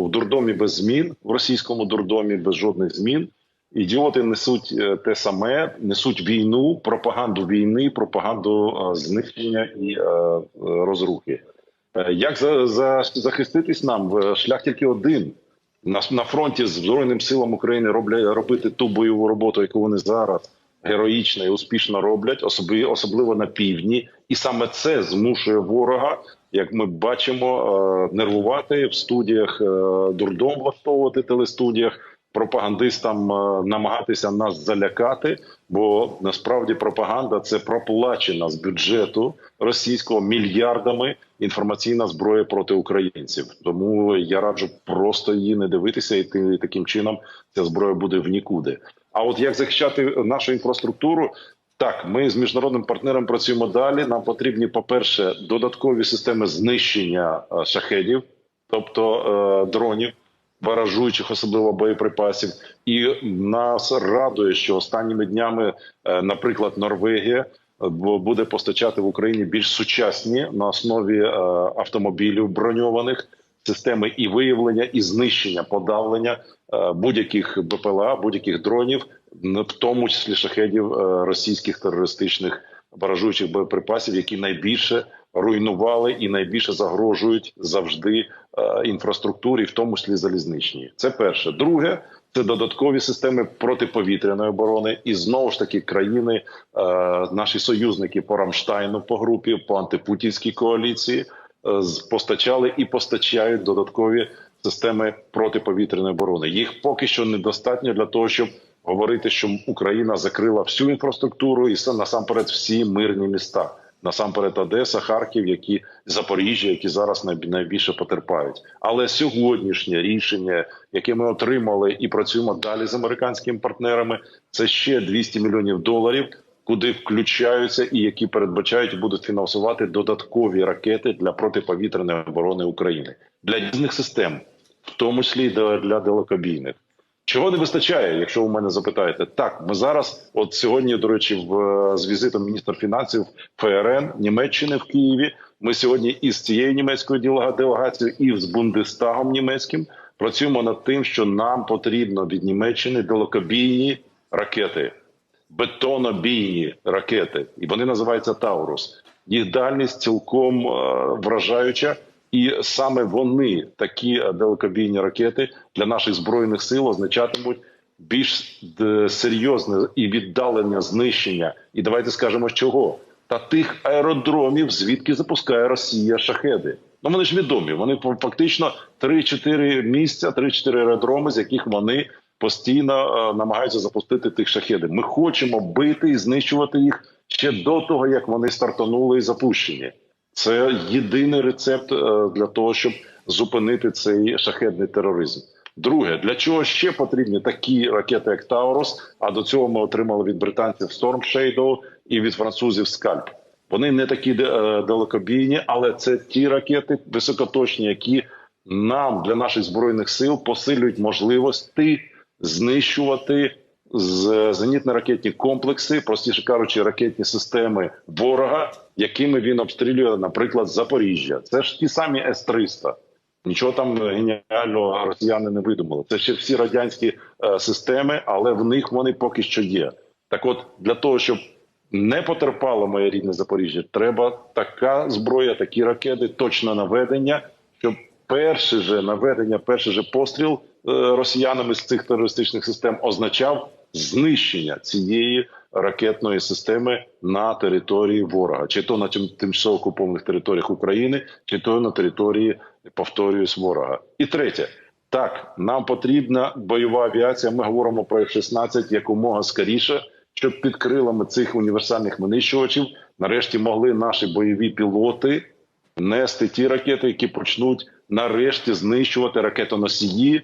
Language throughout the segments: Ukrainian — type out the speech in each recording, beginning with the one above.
в дурдомі без змін, в російському дурдомі без жодних змін. Ідіоти несуть е, те саме, несуть війну, пропаганду війни, пропаганду е, знищення і е, розрухи. Як за, за, захиститись нам? Шлях тільки один. На, на фронті з Збройним силам України роблять робити ту бойову роботу, яку вони зараз героїчно і успішно роблять, особливо, особливо на півдні, і саме це змушує ворога, як ми бачимо, е, нервувати в студіях, е, дурдом влаштовувати телестудіях. Пропагандистам е, намагатися нас залякати, бо насправді пропаганда це проплачена з бюджету російського мільярдами інформаційна зброя проти українців. Тому я раджу просто її не дивитися, і таким чином ця зброя буде в нікуди. А от як захищати нашу інфраструктуру? Так, ми з міжнародним партнером працюємо далі. Нам потрібні, по-перше, додаткові системи знищення е, шахедів, тобто е, дронів, баражуючих, особливо боєприпасів. І нас радує, що останніми днями, е, наприклад, Норвегія буде постачати в Україні більш сучасні на основі автомобілів броньованих системи і виявлення, і знищення подавлення будь-яких БПЛА, будь-яких дронів, в тому числі шахедів е, російських терористичних баражуючих боєприпасів, які найбільше руйнували і найбільше загрожують завжди е, інфраструктурі, в тому числі залізничній. Це перше. Друге. Це додаткові системи протиповітряної оборони, і знову ж таки країни, е, наші союзники по Рамштайну, по групі, по антипутінській коаліції е, постачали і постачають додаткові системи протиповітряної оборони. Їх поки що недостатньо для того, щоб говорити, що Україна закрила всю інфраструктуру і са- насамперед всі мирні міста. Насамперед Одеса, Харків, які Запоріжжя, які зараз най- найбільше потерпають. Але сьогоднішнє рішення, яке ми отримали і працюємо далі з американськими партнерами, це ще 200 мільйонів доларів, куди включаються і які передбачають будуть фінансувати додаткові ракети для протиповітряної оборони України для різних систем, в тому числі і для далекобійних. Чого не вистачає, якщо ви мене запитаєте? Так, ми зараз, от сьогодні, до речі, в е, з візитом міністра фінансів ФРН Німеччини в Києві. Ми сьогодні із цією німецькою делега- делегацією і з Бундестагом німецьким працюємо над тим, що нам потрібно від Німеччини далекобійні ракети, бетонобійні ракети, і вони називаються Таурус. Їх дальність цілком е, вражаюча. І саме вони такі е, далекобійні ракети для наших збройних сил означатимуть більш е, серйозне і віддалене знищення. І давайте скажемо, чого та тих аеродромів, звідки запускає Росія шахеди. Ну вони ж відомі. Вони фа- фактично 3-4 місця, 3-4 аеродроми, з яких вони постійно е, намагаються запустити тих шахедів. Ми хочемо бити і знищувати їх ще до того, як вони стартанули і запущені. Це єдиний рецепт е, для того, щоб зупинити цей шахедний тероризм. Друге, для чого ще потрібні такі ракети, як Таурус? А до цього ми отримали від британців Storm Shadow і від французів Скальп. Вони не такі е, далекобійні, але це ті ракети високоточні, які нам для наших збройних сил посилюють можливості знищувати зенітно-ракетні комплекси, простіше кажучи, ракетні системи ворога, якими він обстрілює, наприклад, Запоріжжя. Це ж ті самі С-300. Нічого там геніального росіяни не видумали. Це ще всі радянські е, системи, але в них вони поки що є. Так, от для того, щоб не потерпало моє рідне Запоріжжя, треба така зброя, такі ракети, точне наведення, щоб перше же наведення, перший же постріл е, росіянами з цих терористичних систем означав знищення цієї ракетної системи на території ворога, чи то на тим- тимчасово окупованих територіях України, чи то на території повторююсь ворога. І третє. Так, нам потрібна бойова авіація. Ми говоримо про F-16 якомога скоріше, щоб під крилами цих універсальних винищувачів нарешті могли наші бойові пілоти нести ті ракети, які почнуть нарешті знищувати ракетоносії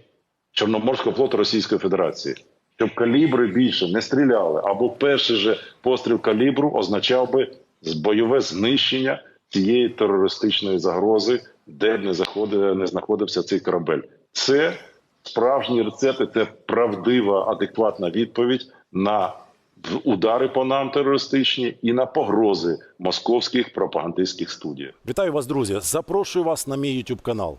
Чорноморського флоту Російської Федерації, щоб калібри більше не стріляли, або перший же постріл калібру означав би бойове знищення цієї терористичної загрози, де б не заходив, не знаходився цей корабель. Це справжні рецепти, це правдива, адекватна відповідь на удари по нам терористичні і на погрози московських пропагандистських студій. Вітаю вас, друзі! Запрошую вас на мій YouTube канал.